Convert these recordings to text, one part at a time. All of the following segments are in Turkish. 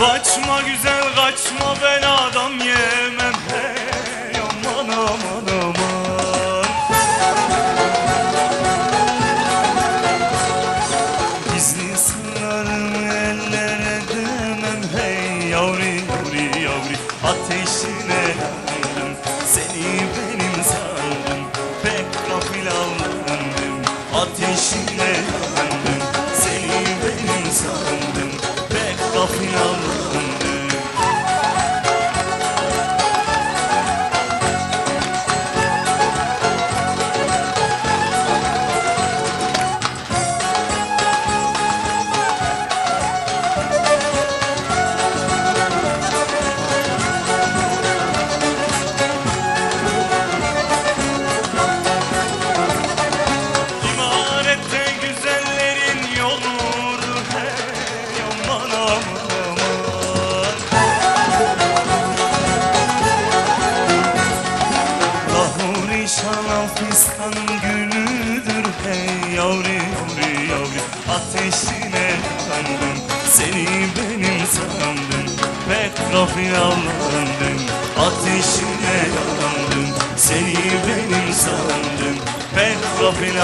Kaçma güzel kaçma ben adam yemem. Hey aman aman aman. Gizli sırlarımı ellere demem hey yavri Şanal fistanın günüdür hey yavri yavri yavri. Ateşine yandım seni benim sandım. Pek gafil avlandım ateşine yandım Seni benim sandım. Pek gafil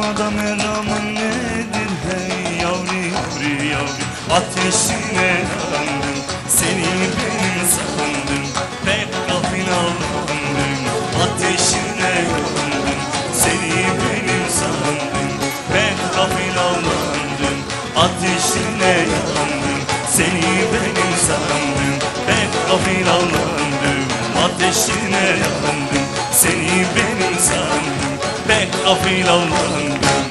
katmadan meramın nedir? Hey yavri yavri yavri Ateşine yandım seni benim sandım Pek gafil aldandım ateşine yandım Seni benim sandım pek gafil aldandım Ateşine yandım seni benim sandım Pek gafil aldandım ateşine yandım Seni benim sandım gafil aldandım